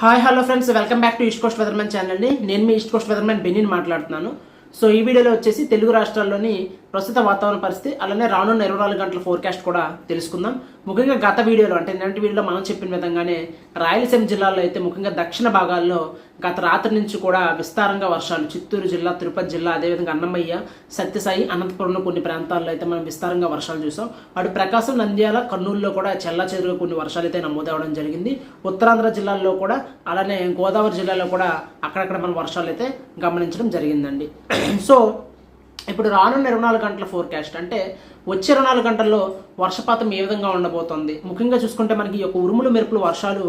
Hi hello friends welcome back to east coast weathermen ఛానల్ని నేను మీ ఈస్ట్ కోస్ట్ వెదర్మెన్ బెన్నిని మాట్లాడుతున్నాను. సో ఈ వీడియోలో వచ్చేసి తెలుగు రాష్ట్రాల్లోని ప్రస్తుత వాతావరణ పరిస్థితి అలానే రానున్న ఇరవై నాలుగు గంటల ఫోర్కాస్ట్ కూడా తెలుసుకుందాం. ముఖ్యంగా గత వీడియోలో అంటే నిన్నటి వీడియోలో మనం చెప్పిన విధంగానే రాయలసీమ జిల్లాలో అయితే ముఖ్యంగా దక్షిణ భాగాల్లో గత రాత్రి నుంచి కూడా విస్తారంగా వర్షాలు చిత్తూరు జిల్లా తిరుపతి జిల్లా అదేవిధంగా అన్నమయ్య సత్యసాయి అనంతపురంలో కొన్ని ప్రాంతాల్లో అయితే మనం విస్తారంగా వర్షాలు చూసాం. అటు ప్రకాశం నంద్యాల కర్నూలులో కూడా చెల్లా చెరువుగా కొన్ని వర్షాలు అయితే నమోదవడం జరిగింది. ఉత్తరాంధ్ర జిల్లాల్లో కూడా అలానే గోదావరి జిల్లాలో కూడా అక్కడక్కడ మనం వర్షాలు అయితే గమనించడం జరిగిందండి. సో ఇప్పుడు రానున్న ఇరవై నాలుగు గంటల ఫోర్కాస్ట్ అంటే వచ్చే ఇరవై నాలుగు గంటల్లో వర్షపాతం ఏ విధంగా ఉండబోతోంది? ముఖ్యంగా చూసుకుంటే మనకి ఈ యొక్క ఉరుములు మెరుపులు వర్షాలు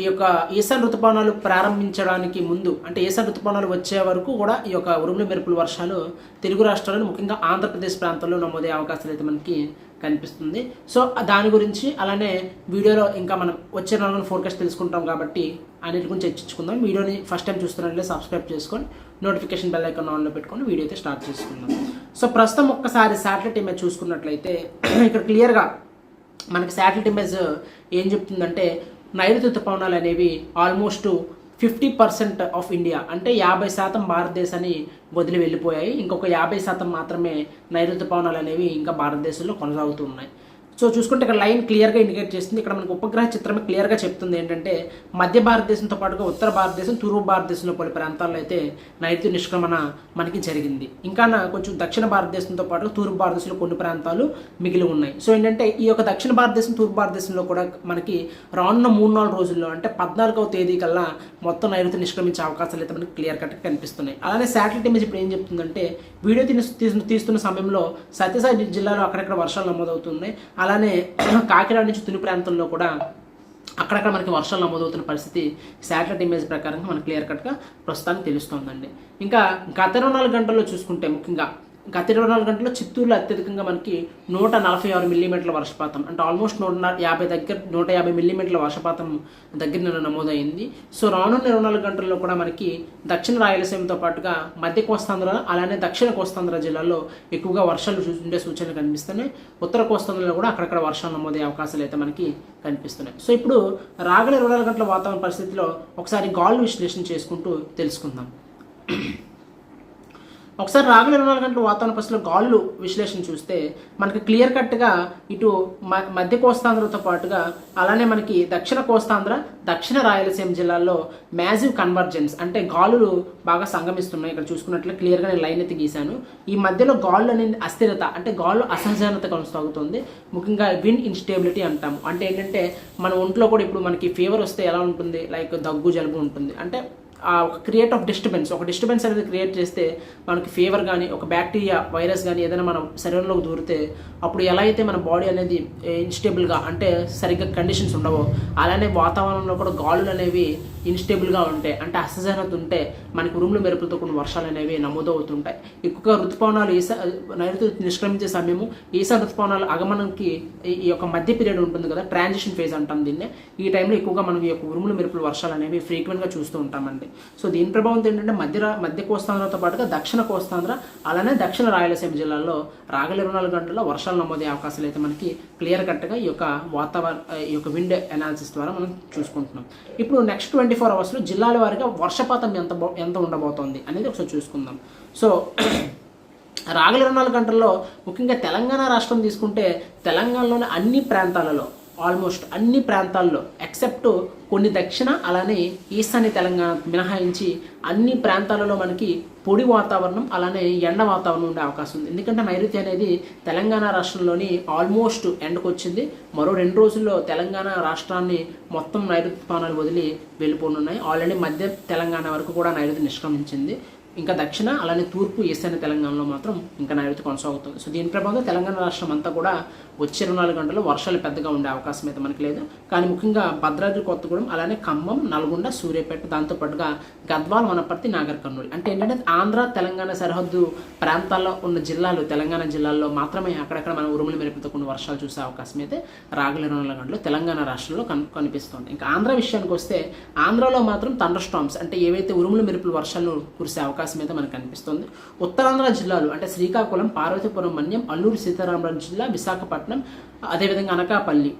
ఈ యొక్క ఈశాన్ ఋతుపవనాలు ప్రారంభించడానికి ముందు అంటే ఈశాన్ ఋతుపవనాలు వచ్చే వరకు కూడా ఈ యొక్క ఉరుములు మెరుపులు వర్షాలు తెలుగు రాష్ట్రాల్లో ముఖ్యంగా ఆంధ్రప్రదేశ్ ప్రాంతంలో నమోదే అవకాశాలు అయితే మనకి కనిపిస్తుంది. సో దాని గురించి అలానే వీడియోలో ఇంకా మనం వచ్చే నాలుగు ఫోర్కాస్ట్ తెలుసుకుంటాం కాబట్టి అన్నిటి గురించి చర్చించుకుందాం. వీడియోని ఫస్ట్ టైం చూస్తున్నట్లే సబ్స్క్రైబ్ చేసుకొని నోటిఫికేషన్ బెల్ ఐకాన్ ఆన్లో పెట్టుకొని వీడియో అయితే స్టార్ట్ చేసుకుందాం. సో ప్రస్తుతం ఒక్కసారి శాటిలైట్ ఇమేజ్ చూసుకున్నట్లయితే ఇక్కడ క్లియర్గా మనకి శాటిలైట్ ఇమేజ్ ఏం చెప్తుందంటే నైరుతి ఋతుపవనాలు అనేవి almost fifty percent of India అంటే యాభై శాతం భారతదేశాన్ని వదిలి వెళ్ళిపోయాయి. ఇంకొక యాభై శాతం మాత్రమే నైరుతి పవనాలు అనేవి ఇంకా భారతదేశంలో కొనసాగుతున్నాయి సో చూసుకుంటే ఇక్కడ లైన్ క్లియర్గా ఇండికేట్ చేస్తుంది. ఇక్కడ మనకు ఉపగ్రహ చిత్రం క్లియర్గా చెప్తుంది ఏంటంటే మధ్య భారతదేశంతో పాటుగా ఉత్తర భారతదేశం తూర్పు భారతదేశంలో పలు ప్రాంతాల్లో అయితే నైరుతి నిష్క్రమణ మనకి జరిగింది. ఇంకా కొంచెం దక్షిణ భారతదేశంతో పాటు తూర్పు భారతదేశంలో కొన్ని ప్రాంతాలు మిగిలి ఉన్నాయి. సో ఏంటంటే ఈ యొక్క దక్షిణ భారతదేశం తూర్పు భారతదేశంలో కూడా మనకి రానున్న మూడు నాలుగు రోజుల్లో అంటే పద్నాలుగవ తేదీ కల్లా మొత్తం నైరుతి నిష్క్రమించే అవకాశాలు అయితే మనకి క్లియర్ కట్గా కనిపిస్తున్నాయి. అలానే శాటిలైట్ ఇమేజ్ ఇప్పుడు ఏం చెప్తుందంటే వీడియో తీసు తీస్తున్న సమయంలో సత్యసాయి జిల్లాలో అక్కడక్కడ వర్షాలు నమోదవుతున్నాయి. అలా అలానే కాకినాడ నుంచి తుని ప్రాంతంలో కూడా అక్కడక్కడ మనకి వర్షాలు నమోదవుతున్న పరిస్థితి శాటిలైట్ ఇమేజ్ ప్రకారంగా మనకి క్లియర్ కట్గా ప్రస్తుతానికి తెలుస్తోందండి. ఇంకా గత ఇరవై నాలుగు గంటల్లో చూసుకుంటే ముఖ్యంగా గత ఇరవై నాలుగు గంటల్లో చిత్తూరులో అత్యధికంగా మనకి నూట నలభై ఆరు మిల్లీమీటర్ల వర్షపాతం. అంటే ఆల్మోస్ట్ నూట యాభై దగ్గర నూట యాభై మిల్లీమీటర్ల వర్షపాతం దగ్గర నిన్న నమోదైంది. సో రానున్న ఇరవై నాలుగు గంటల్లో కూడా మనకి దక్షిణ రాయలసీమతో పాటుగా మధ్య కోస్తాంధ్ర అలానే దక్షిణ కోస్తాంధ్ర జిల్లాలో ఎక్కువగా వర్షాలు ఉండే సూచనలు కనిపిస్తున్నాయి. ఉత్తర కోస్తాంధ్రలో కూడా అక్కడక్కడ వర్షాలు నమోదయ్యే అవకాశాలు అయితే మనకి కనిపిస్తున్నాయి. సో ఇప్పుడు రాగల ఇరవై నాలుగు గంటల వాతావరణ పరిస్థితిలో ఒకసారి గాల్ విశ్లేషణ చేసుకుంటూ తెలుసుకుందాం. ఒకసారి రాగల ఇరవై నాలుగు గంటల వాతావరణ పరిస్థితుల్లో గాలులు విశ్లేషణ చూస్తే మనకి క్లియర్ కట్గా ఇటు మ- మధ్య కోస్తాంధ్రతో పాటుగా అలానే మనకి దక్షిణ కోస్తాంధ్ర దక్షిణ రాయలసీమ జిల్లాల్లో మ్యాజివ్ కన్వర్జెన్స్ అంటే గాలులు బాగా సంగమిస్తున్నాయి. ఇక్కడ చూసుకున్నట్లు క్లియర్గా నేను లైన్ అయితే గీశాను. ఈ మధ్యలో గాలు అనేది అస్థిరత అంటే గాలు అసహజనత కొనసాగుతుంది. ముఖ్యంగా విన్ ఇన్స్టేబిలిటీ అంటాము. అంటే ఏంటంటే మన ఒంట్లో కూడా ఇప్పుడు మనకి ఫీవర్ వస్తే ఎలా ఉంటుంది? లైక్ దగ్గు జలుబు ఉంటుంది. అంటే ఒక క్రియేట్ ఆఫ్ డిస్టర్బెన్స్ ఒక డిస్టర్బెన్స్ అనేది క్రియేట్ చేస్తే మనకి ఫీవర్ కానీ ఒక బ్యాక్టీరియా వైరస్ కానీ ఏదైనా మనం శరీరంలోకి దూరితే అప్పుడు ఎలా అయితే మన బాడీ అనేది ఇన్స్టేబుల్గా అంటే సరిగ్గా కండిషన్స్ ఉండవో అలానే వాతావరణంలో కూడా గాలులు అనేవి ఇన్స్టేబుల్గా ఉంటాయి అంటే అసహజనత ఉంటే మనకి రూమ్లు మెరుపులతో కొన్ని వర్షాలు అనేవి నమోదవుతుంటాయి. ఎక్కువగా ఋతుపవనాలు ఈసా నైరుతి నిష్క్రమించే సమయము ఈసా ఋతుపవనాలు ఆగమనంకి ఈ- ఈ యొక్క మధ్య పీరియడ్ ఉంటుంది కదా ట్రాన్సిషన్ ఫేజ్ అంటాం దీన్ని. ఈ టైంలో ఎక్కువగా మనం ఈ యొక్క ఉరుములు మెరుపులు వర్షాలు అనేవి ఫ్రీక్వెంట్గా చూస్తూ ఉంటామండి. సో దీని ప్రభావం ఏంటంటే మధ్య మధ్య కోస్తాంధ్రతో పాటుగా దక్షిణ కోస్తాంధ్ర అలానే దక్షిణ రాయలసీమ జిల్లాల్లో రాగల ఇరవై నాలుగు గంటల్లో వర్షాలు నమోదే అవకాశాలు అయితే మనకి క్లియర్ కట్గా ఈ యొక్క వాతావరణ ఈ యొక్క విండ్ అనాలిసిస్ ద్వారా మనం చూసుకుంటున్నాం. ఇప్పుడు నెక్స్ట్ ట్వంటీ ఫోర్ అవర్స్లో జిల్లాల వారిగా వర్షపాతం ఎంత ఎంత ఉండబోతోంది అనేది ఒకసారి చూసుకుందాం. సో రాగల ఇరవై నాలుగు గంటల్లో ముఖ్యంగా తెలంగాణ రాష్ట్రం తీసుకుంటే తెలంగాణలోని అన్ని ప్రాంతాలలో ఆల్మోస్ట్ అన్ని ప్రాంతాల్లో ఎక్సెప్ట్ కొన్ని దక్షిణ అలానే ఈశాన్య తెలంగాణ మినహాయించి అన్ని ప్రాంతాలలో మనకి పొడి వాతావరణం అలానే ఎండ వాతావరణం ఉండే అవకాశం ఉంది. ఎందుకంటే నైరుతి అనేది తెలంగాణ రాష్ట్రంలోని ఆల్మోస్ట్ ఎండకు వచ్చింది. మరో రెండు రోజుల్లో తెలంగాణ రాష్ట్రాన్ని మొత్తం నైరుతి తుఫానాలు వదిలి వెళ్ళిపోనున్నాయి. ఆల్రెడీ మధ్య తెలంగాణ వరకు కూడా నైరుతి నిష్క్రమించింది. ఇంకా దక్షిణ అలానే తూర్పు ఈశాన్య తెలంగాణలో మాత్రం ఇంకా నైరుతి కొనసాగుతుంది. సో దీని ప్రభావం తెలంగాణ రాష్ట్రం అంతా కూడా వచ్చే ఇరవై నాలుగు గంటల్లో వర్షాలు పెద్దగా ఉండే అవకాశం అయితే మనకి లేదు. కానీ ముఖ్యంగా భద్రాద్రి కొత్తగూడెం అలానే ఖమ్మం నల్గొండ సూర్యాపేట దాంతోపాటుగా గద్వాల వనపర్తి నాగర్ కర్నూలు. అంటే ఏంటంటే ఆంధ్ర తెలంగాణ సరిహద్దు ప్రాంతాల్లో ఉన్న జిల్లాలు తెలంగాణ జిల్లాల్లో మాత్రమే అక్కడక్కడ మనం ఉరుములు మెరుపుతో కొన్ని వర్షాలు చూసే అవకాశం అయితే రాగల ఇరవై నాలుగు గంటలు తెలంగాణ రాష్ట్రంలో కన్ కనిపిస్తుంది. ఇంకా ఆంధ్ర విషయానికి వస్తే ఆంధ్రలో మాత్రం థండర్ స్టామ్స్ అంటే ఏవైతే ఉరుములు మెరుపులు వర్షాలు కురిసే అవకాశం అయితే మనకు కనిపిస్తుంది. ఉత్తరాంధ్ర జిల్లాలు అంటే శ్రీకాకుళం పార్వతీపురం మన్యం అల్లూరు సీతారామరాజు జిల్లా విశాఖపట్నం అదేవిధంగా అనకాపల్లి.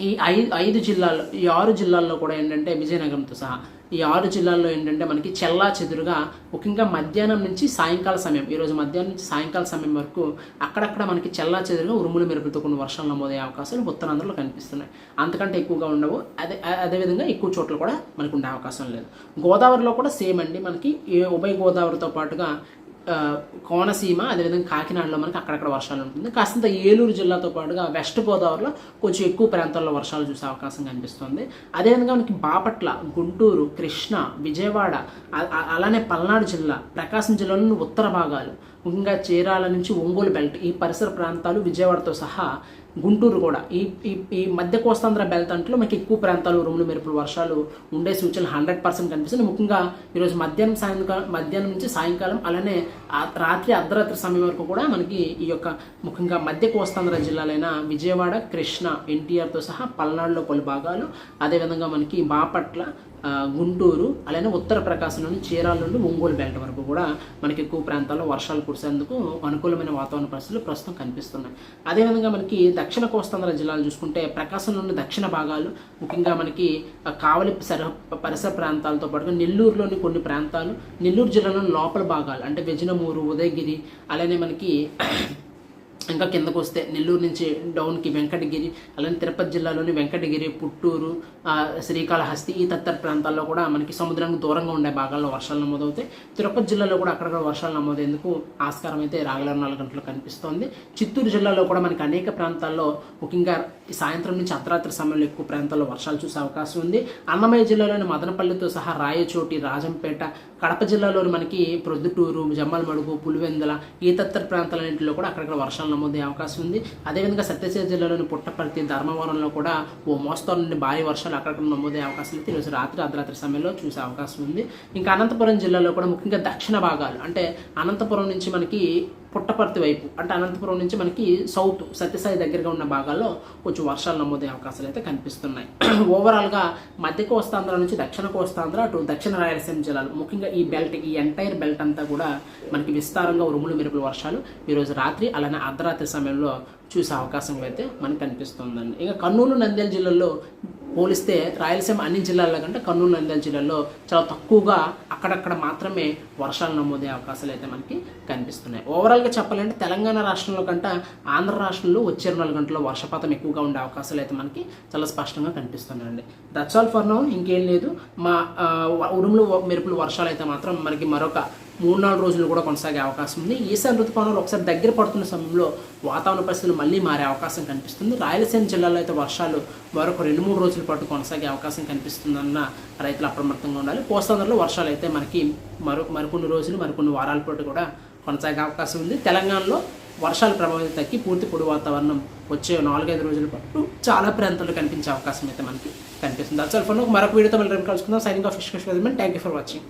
ఈ ఐదు ఐదు జిల్లాల్లో ఈ ఆరు జిల్లాల్లో కూడా ఏంటంటే విజయనగరంతో సహా ఈ ఆరు జిల్లాల్లో ఏంటంటే మనకి చెల్లా చెదురుగా ముఖ్యంగా మధ్యాహ్నం నుంచి సాయంకాల సమయం ఈరోజు మధ్యాహ్నం నుంచి సాయంకాల సమయం వరకు అక్కడక్కడ మనకి చెల్లా చెదురుగా ఉరుములు మెరుపులతో కొన్ని వర్షాలు నమోదయ్యే అవకాశాలు ఉత్తరాంధ్రలో కనిపిస్తున్నాయి. అంతకంటే ఎక్కువగా ఉండవు. అదే అదేవిధంగా ఎక్కువ చోట్ల కూడా మనకు ఉండే అవకాశం లేదు. గోదావరిలో కూడా సేమ్ అండి. మనకి ఉభయ గోదావరితో పాటుగా కోనసీమ అదేవిధంగా కాకినాడలో మనకి అక్కడక్కడ వర్షాలు ఉంటుంది. కాస్తంత ఏలూరు జిల్లాతో పాటుగా వెస్ట్ గోదావరిలో కొంచెం ఎక్కువ ప్రాంతాల్లో వర్షాలు చూసే అవకాశం కనిపిస్తుంది. అదేవిధంగా మనకి బాపట్ల గుంటూరు కృష్ణ విజయవాడ అలానే పల్నాడు జిల్లా ప్రకాశం జిల్లాలోని ఉత్తర భాగాలు ముఖ్యంగా చీరాల నుంచి ఒంగోలు బెల్ట్ ఈ పరిసర ప్రాంతాలు విజయవాడతో సహా గుంటూరు కూడా. ఈ ఈ ఈ మధ్య కోస్తాంధ్ర బెల్ట్ అంట్లో మనకి ఎక్కువ ప్రాంతాలు ఉరుములు మెరుపులు వర్షాలు ఉండే సూచనలు హండ్రెడ్ పర్సెంట్ కనిపిస్తుంది ముఖ్యంగా ఈరోజు మధ్యాహ్నం సాయంకాలం మధ్యాహ్నం నుంచి సాయంకాలం అలానే రాత్రి అర్ధరాత్రి సమయం వరకు కూడా మనకి ఈ యొక్క ముఖ్యంగా మధ్య కోస్తాంధ్ర జిల్లాలైన విజయవాడ కృష్ణ ఎన్టీఆర్తో సహా పల్నాడులో పలు భాగాలు. అదేవిధంగా మనకి బాపట్ల గుంటూరు అలానే ఉత్తర ప్రకాశం నుండి చీరాల నుండి ఒంగోలు బెల్ట్ వరకు కూడా మనకి ఎక్కువ ప్రాంతాల్లో వర్షాలు కురిసేందుకు అనుకూలమైన వాతావరణ పరిస్థితులు ప్రస్తుతం కనిపిస్తున్నాయి. అదేవిధంగా మనకి దక్షిణ కోస్తాంధ్ర జిల్లాలు చూసుకుంటే ప్రకాశం నుండి దక్షిణ భాగాలు ముఖ్యంగా మనకి కావలి సరిహ పరిసర ప్రాంతాలతో పాటుగా నెల్లూరులోని కొన్ని ప్రాంతాలు నెల్లూరు జిల్లాలోని లోపల భాగాలు అంటే వెజినమూరు ఉదయగిరి అలానే మనకి ఇంకా కిందకు వస్తే నెల్లూరు నుంచి డౌన్కి వెంకటగిరి అలానే తిరుపతి జిల్లాలోని వెంకటగిరి పుట్టూరు శ్రీకాళహస్తి ఈ తదితర ప్రాంతాల్లో కూడా మనకి సముద్రానికి దూరంగా ఉండే భాగాల్లో వర్షాలు నమోదవుతాయి. తిరుపతి జిల్లాలో కూడా అక్కడక్కడ వర్షాలు నమోదేందుకు ఆస్కారం అయితే రాగల నాలుగు గంటలు కనిపిస్తోంది. చిత్తూరు జిల్లాలో కూడా మనకి అనేక ప్రాంతాల్లో ముఖ్యంగా ఈ సాయంత్రం నుంచి అర్ధరాత్రి సమయంలో ఎక్కువ ప్రాంతాల్లో వర్షాలు చూసే అవకాశం ఉంది. అన్నమయ్య జిల్లాలోని మదనపల్లితో సహా రాయచోటి రాజంపేట కడప జిల్లాలోని మనకి ప్రొద్దుటూరు జమ్మలమడుగు పులివెందుల ఈ తత్తర ప్రాంతాలన్నింటిలో కూడా అక్కడక్కడ వర్షాలు నమోదయ్యే అవకాశం ఉంది. అదేవిధంగా సత్యసాయి జిల్లాలోని పుట్టపర్తి ధర్మవరంలో కూడా ఓ మోస్తరు నుండి భారీ వర్షాలు అక్కడక్కడ నమోదయ్యే అవకాశం అయితే ఈరోజు రాత్రి అర్ధరాత్రి సమయంలో చూసే అవకాశం ఉంది. ఇంకా అనంతపురం జిల్లాలో కూడా ముఖ్యంగా దక్షిణ భాగాలు అంటే అనంతపురం నుంచి మనకి పుట్టపర్తి వైపు అంటే అనంతపురం నుంచి మనకి సౌత్ సత్యసాయి దగ్గరగా ఉన్న భాగాల్లో కొంచెం వర్షాలు నమోదయ్యే అవకాశాలు అయితే కనిపిస్తున్నాయి. ఓవరాల్గా మధ్య కోస్తాంధ్ర నుంచి దక్షిణ కోస్తాంధ్ర అటు దక్షిణ రాయలసీమ జిల్లాలు ముఖ్యంగా ఈ బెల్ట్ ఈ ఎంటైర్ బెల్ట్ అంతా కూడా మనకి విస్తారంగా ఉరుములు మెరుపుల వర్షాలు ఈరోజు రాత్రి అలానే అర్ధరాత్రి సమయంలో చూసే అవకాశం అయితే మనకు కనిపిస్తుందండి. ఇంకా కర్నూలు నంద్యాల జిల్లాలో పోలిస్తే రాయలసీమ అన్ని జిల్లాల కంటే కర్నూలు నంద్యాల జిల్లాలో చాలా తక్కువగా అక్కడక్కడ మాత్రమే వర్షాలు నమోదే అవకాశాలు అయితే మనకి కనిపిస్తున్నాయి. ఓవరాల్గా చెప్పాలంటే తెలంగాణ రాష్ట్రంలో కంటే ఆంధ్ర రాష్ట్రంలో వచ్చే నాలుగు గంటల్లో వర్షపాతం ఎక్కువగా ఉండే అవకాశాలు అయితే మనకి చాలా స్పష్టంగా కనిపిస్తున్నాయండి. దట్స్ ఆల్ ఫర్ నౌ ఇంకేం లేదు. మా ఉరుములు మెరుపులు వర్షాలు అయితే మాత్రం మనకి మరొక మూడు నాలుగు రోజులు కూడా కొనసాగే అవకాశం ఉంది. ఈశాన్య ఋతుపవనాలు ఒకసారి దగ్గర పడుతున్న సమయంలో వాతావరణ పరిస్థితులు మళ్ళీ మారే అవకాశం కనిపిస్తుంది. రాయలసీమ జిల్లాలో అయితే వర్షాలు మరొక రెండు మూడు రోజుల పాటు కొనసాగే అవకాశం కనిపిస్తుందన్న రైతులు అప్రమత్తంగా ఉండాలి. కోస్తాంధ్రలో వర్షాలు అయితే మనకి మరో మరికొన్ని రోజులు మరికొన్ని వారాల పాటు కూడా కొనసాగే అవకాశం ఉంది. తెలంగాణలో వర్షాల ప్రభావం తగ్గి పూర్తి పొడి వాతావరణం వచ్చే నాలుగైదు రోజుల పాటు చాలా ప్రాంతాల్లో కనిపించే అవకాశం అయితే మనకి కనిపిస్తుంది. అసలు ఫోన్ మరొక వీడియోతో మళ్ళీ కలుసుకుందాం. Signing off fish thank you for watching